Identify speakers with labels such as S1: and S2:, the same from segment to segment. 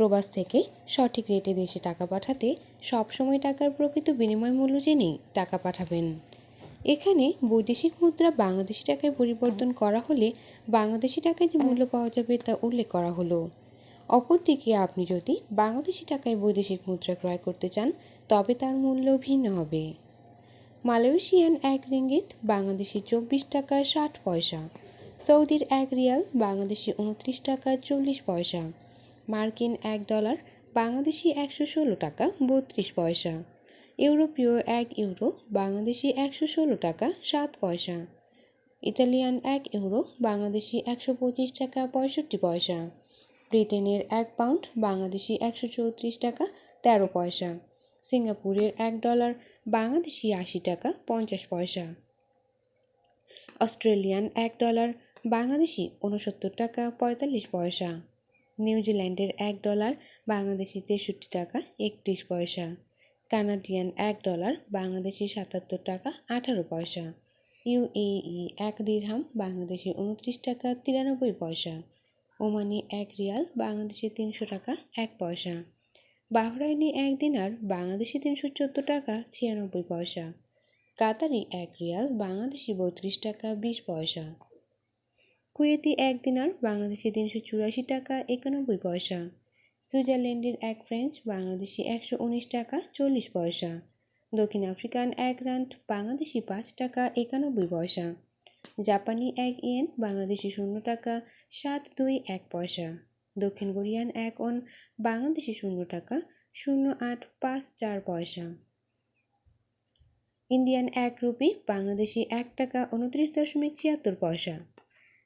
S1: প্রবাস থেকে সঠিক রেটে দেশে টাকা পাঠাতে সবসময় টাকার প্রকৃত বিনিময় মূল্য জেনেই টাকা পাঠাবেন। এখানে বৈদেশিক মুদ্রা বাংলাদেশি টাকায় পরিবর্তন করা হলে বাংলাদেশি টাকায় যে মূল্য পাওয়া যাবে তা উল্লেখ করা হলো। অপরদিকে আপনি যদি বাংলাদেশি টাকায় বৈদেশিক মুদ্রা ক্রয় করতে চান, তবে তার মূল্য ভিন্ন হবে। মালয়েশিয়ান এক রিঙ্গিত বাংলাদেশি চব্বিশ টাকা ষাট পয়সা, সৌদির এক রিয়াল বাংলাদেশি উনত্রিশ টাকা চল্লিশ পয়সা মার্কিন এক ডলার, বাংলাদেশি একশো ষোলো টাকা, বত্রিশ পয়সা। ইউরোপীয় এক ইউরো, বাংলাদেশি একশো ষোলো টাকা, সাত পয়সা। ইতালিয়ান এক ইউরো, বাংলাদেশি একশো পঁচিশ টাকা, পঁয়ষট্টি পয়সা। ব্রিটেনের এক পাউন্ড, বাংলাদেশি একশো চৌত্রিশ টাকা, তেরো পয়সা। সিঙ্গাপুরের এক ডলার, বাংলাদেশি আশি টাকা, পঞ্চাশ পয়সা। অস্ট্রেলিয়ান এক ডলার, বাংলাদেশি উনসত্তর টাকা, পঁয়তাল্লিশ পয়সা। নিউজিল্যান্ডের এক ডলার, বাংলাদেশি তেষট্টি টাকা, একত্রিশ পয়সা। কানাডিয়ান এক ডলার, বাংলাদেশি সাতাত্তর টাকা, আঠারো পয়সা। ইউএই এক দিরহাম, বাংলাদেশি উনত্রিশ টাকা, তিরানব্বই পয়সা। ওমানি এক রিয়াল, বাংলাদেশি তিনশো টাকা, এক পয়সা। বাহরাইনি এক দিনার, বাংলাদেশি তিনশো চোদ্দ টাকা, ছিয়ানব্বই পয়সা। কাতারি এক রিয়াল, বাংলাদেশি বত্রিশ টাকা, বিশ পয়সা। কুয়েতি এক দিনার বাংলাদেশি তিনশো চুরাশি টাকা একানব্বই পয়সা। সুইজারল্যান্ডের এক ফ্রেঞ্চ, বাংলাদেশি একশো উনিশ টাকা চল্লিশ পয়সা। দক্ষিণ আফ্রিকান এক রান্ট বাংলাদেশি পাঁচ টাকা একানব্বই পয়সা। জাপানি এক ইয়েন, বাংলাদেশি শূন্য টাকা সাত দুই এক পয়সা। দক্ষিণ কোরিয়ান এক অন, বাংলাদেশি শূন্য টাকা শূন্য আট পাঁচ চার পয়সা। ইন্ডিয়ান এক রুপি, বাংলাদেশি এক টাকা উনত্রিশ দশমিক ছিয়াত্তর পয়সা।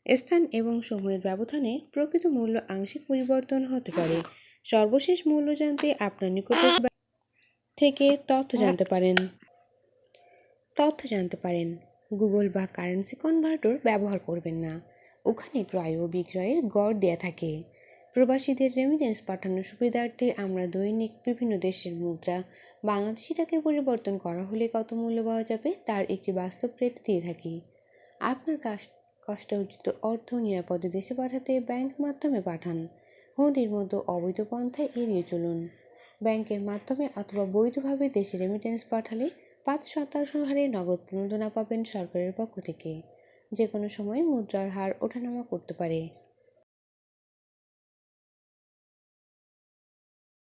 S1: স্থান এবং সময়ের ব্যবধানে প্রকৃত মূল্য আংশিক পরিবর্তন হতে পারে। সর্বশেষ মূল্য জানতে আপনার ব্যাংক থেকে তথ্য জানতে পারেন। তথ্য জানতে পারেন। গুগল বা কারেন্সি কনভার্টর ব্যবহার করবেন না। ওখানে ক্রয় ও বিক্রয়ের গড় দেয়া থাকে। প্রবাসীদের রেমিটেন্স পাঠানোর সুবিধার্থে আমরা দৈনিক বিভিন্ন দেশের মুদ্রা বাংলাদেশি টাকায় পরিবর্তন করা হলে কত মূল্য পাওয়া যাবে তার একটি বাস্তব রেট দিয়ে থাকি। আপনার কাজ কষ্ট উচিত অর্থ নিরাপদে দেশে পাঠাতে ব্যাংক মাধ্যমে পাঠান। হুন্ডির মতো অবৈধ পন্থায় এড়িয়ে চলুন। ব্যাংকের মাধ্যমে অথবা বৈধভাবে দেশে রেমিটেন্স পাঠালে পাঁচ শতাংশ হারে নগদ প্রণোদনা পাবেন সরকারের পক্ষ থেকে। যে কোনো সময় মুদ্রার হার ওঠানামা করতে পারে।